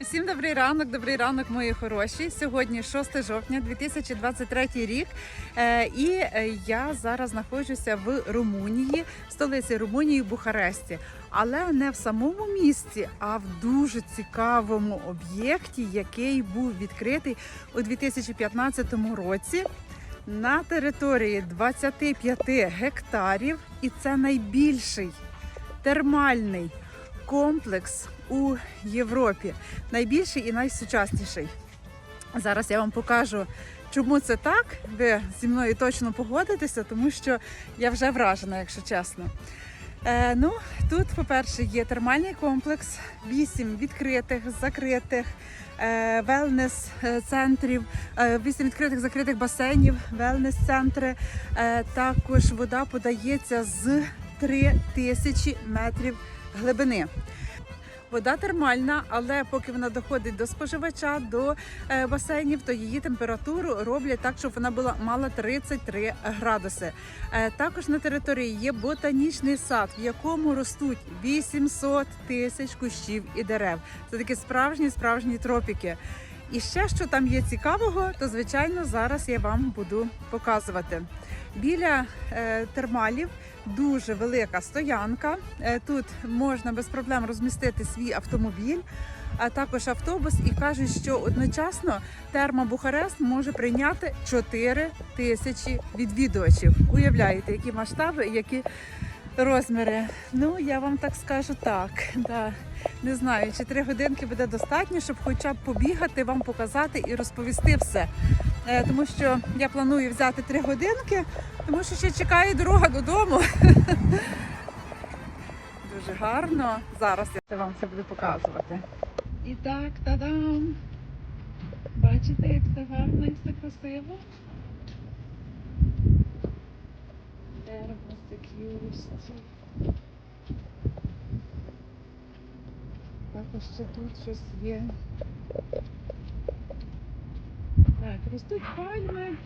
Всім добрий ранок, добрий ранок, мої хороші. Сьогодні 6 жовтня 2023 рік. Е, І е, я зараз знаходжуся в Румунії, в столиці Румунії, Бухаресті. Але не в самому місті, а в дуже цікавому об'єкті, який був відкритий у 2015 році на території 25 гектарів. І це найбільший термальний комплекс у Європі. Найбільший і найсучасніший. Зараз я вам покажу, чому це так. Ви зі мною точно погодитеся, тому що я вже вражена, якщо чесно. Е, ну, тут, по-перше, є термальний комплекс, вісім відкритих, закритих е, велнес-центрів, е, відкритих закритих басейнів, велнес-центри. Е, також вода подається з 3000 метрів глибини. Вода термальна, але поки вона доходить до споживача, до е, басейнів, то її температуру роблять так, щоб вона була мала 33 градуси. Е, також на території є ботанічний сад, в якому ростуть 800 тисяч кущів і дерев. Це такі справжні справжні тропіки. І ще що там є цікавого, то звичайно зараз я вам буду показувати. Біля е, термалів дуже велика стоянка. Е, Тут можна без проблем розмістити свій автомобіль, а також автобус. І кажуть, що одночасно терма Бухарест може прийняти 4 тисячі відвідувачів. Уявляєте, які масштаби, які розміри. Ну я вам так скажу так. Да. Не знаю, чи три годинки буде достатньо, щоб хоча б побігати, вам показати і розповісти все. Е, Тому що я планую взяти три годинки, тому що ще чекає дорога додому. Дуже гарно. Зараз я вам це буду показувати. І так, та-дам! Бачите, як це гарно і все красиво? Security. Також ще тут щось є. Так, ростуть пальми.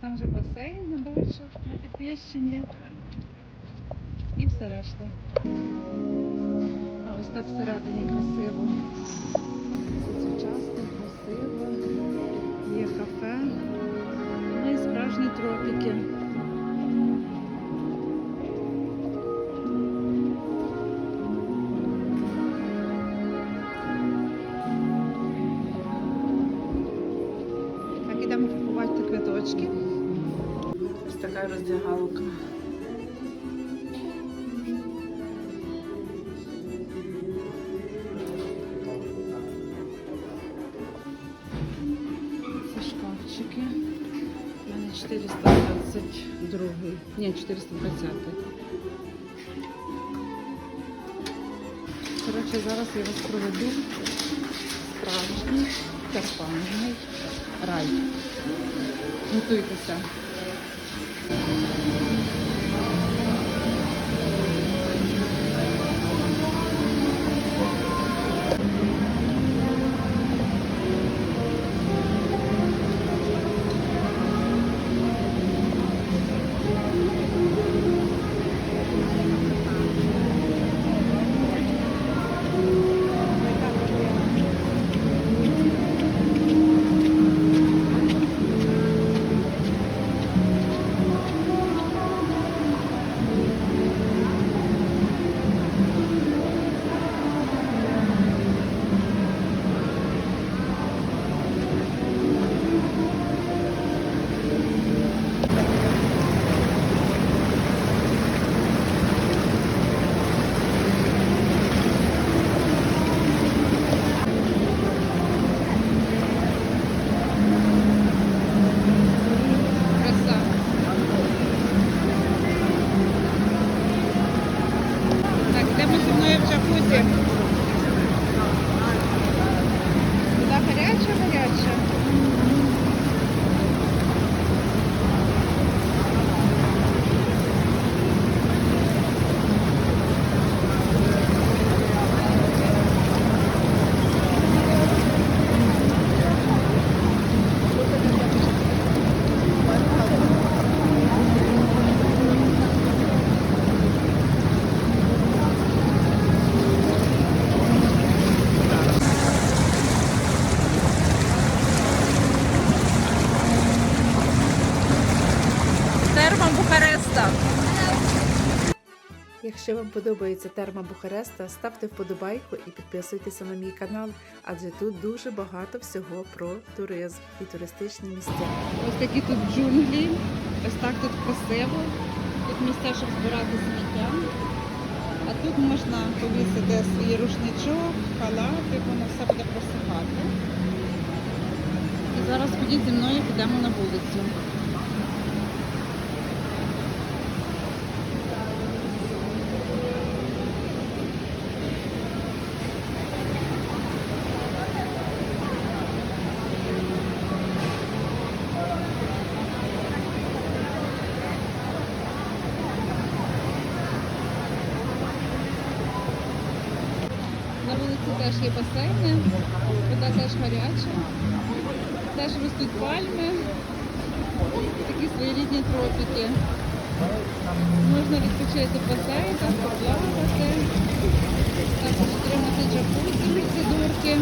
Там же басейн, бачу, на підвищенні. І все решта. А ось так всередині красиво. Сучасно, красиво. Є кафе. Ну і справжні тропіки. Купувати. Ось така роздягалка. Це шкафчики. У мене 422. Ні, 420. Коротше, зараз я вас проведу справжній терпальний рай. Готуйтеся. Мною терма Бухареста. Якщо вам подобається терма Бухареста, ставте вподобайку і підписуйтеся на мій канал, адже тут дуже багато всього про туризм і туристичні місця. Ось такі тут джунглі, ось так тут красиво, тут місця, щоб збирати сміття. А тут можна повісити свій рушничок, халати, воно все буде просихати. І зараз ходіть зі мною підемо на вулицю. Теж є басейни, вода теж гаряча, теж ростуть пальми, такі своєрідні тропіки. Можна відпочити в басейнах, поплавати, також отримати джакузі, процедурки.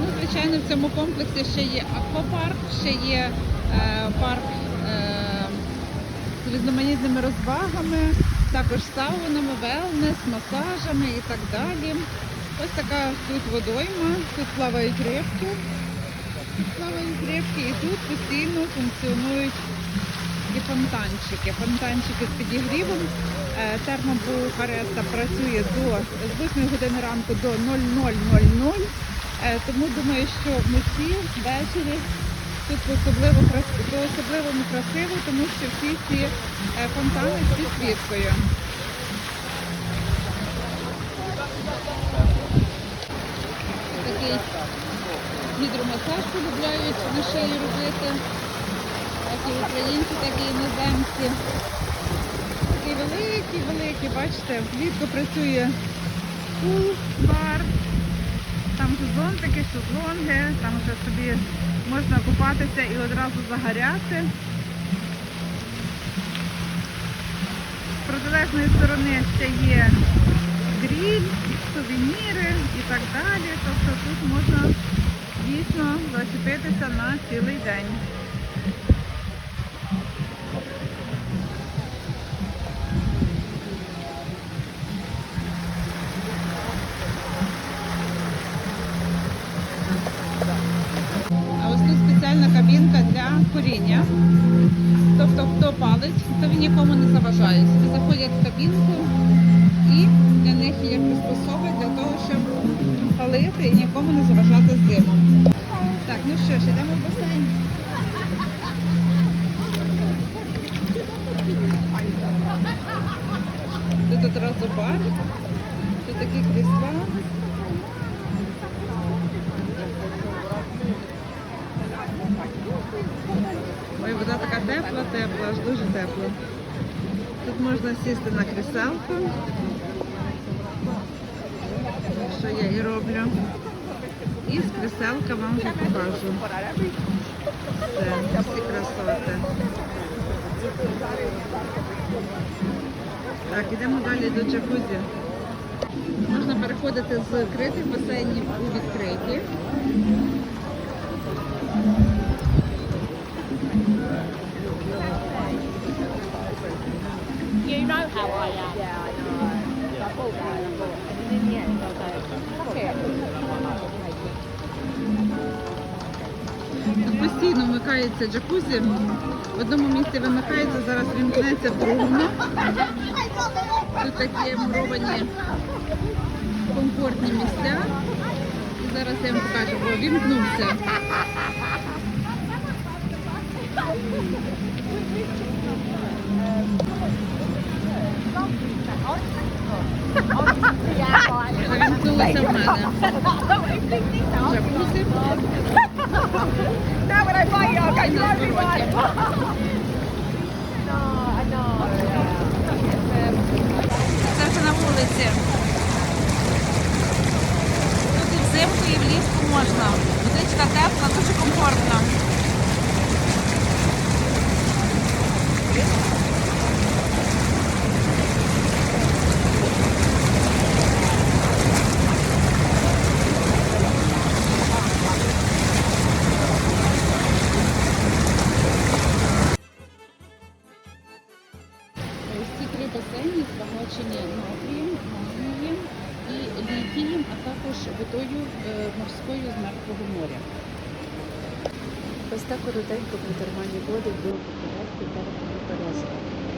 Ну, звичайно, в цьому комплексі ще є аквапарк, ще є е, парк е, з різноманітними розвагами, також саунами, велнес, масажами і так далі. Ось така тут водойма, тут плавають рибки. Плавають рибки і тут постійно функціонують і фонтанчики. Фонтанчики з підігрівом. Е, Термобухареста працює до, з 8 години ранку до 00.00. Е, Тому думаю, що вночі, ввечері тут особливо, крас- то особливо красиво, тому що всі ці е, фонтани з підсвіткою. Такий гідромасаж полюбляють шиї робити. Як і українці, так і іноземці. Такий великий, великий, бачите, влітку працює пул, бар, там зонтики, шезлонги, там вже собі можна купатися і одразу загоряти. З протилежної сторони ще є гріль, сувеніри і так далі. Тобто тут можна дійсно зачепитися на цілий день. А ось тут спеціальна кабінка для куріння. Тобто, хто палить, то він нікому не заважає. Заходять в кабінку і для них є приспособи для того, щоб палити і нікому не заважати з димом. Так, ну що ж, йдемо в басейн. Тут одразу бар, тут такі крісла. Ой, вода така тепла, тепла, аж дуже тепла. Тут можна сісти на кріселку, що я і роблю. І з кріселка вам вже покажу. Все, всі красоти. Так, ідемо далі до джакузі. Можна переходити з критих басейнів у відкриті. You know how I am. Yeah, I know. Тут постійно вмикається джакузі. В одному місці вимикається, зараз вімкнеться в другому. Тут такі муровані комфортні місця. І зараз я вам покажу, бо вімкнувся. Завімкнулося в мене. Джакузі. Now. Це вже на вулиці. Тут і взимку, і влітку можна. Водичка тепла, дуже комфортна. З моря. Ось так коротенько про термальні води в Бухаресті та Бухареста.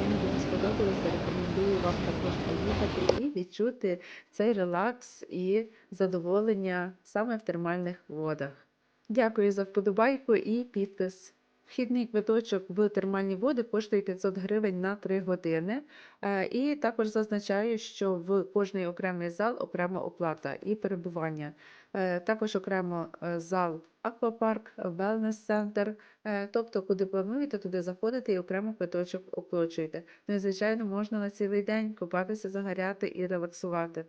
Мені дуже сподобалося, рекомендую вам також поїхати і відчути цей релакс і задоволення саме в термальних водах. Дякую за вподобайку і підпис. Вхідний квиточок в термальні води коштує 500 гривень на 3 години. Е, І також зазначаю, що в кожний окремий зал окрема оплата і перебування. Е, Також окремо е, зал аквапарк, велнес-центр. Тобто, куди плануєте, туди заходите і окремо квиточок оплачуєте. Ну і звичайно, можна на цілий день купатися, загоряти і релаксувати.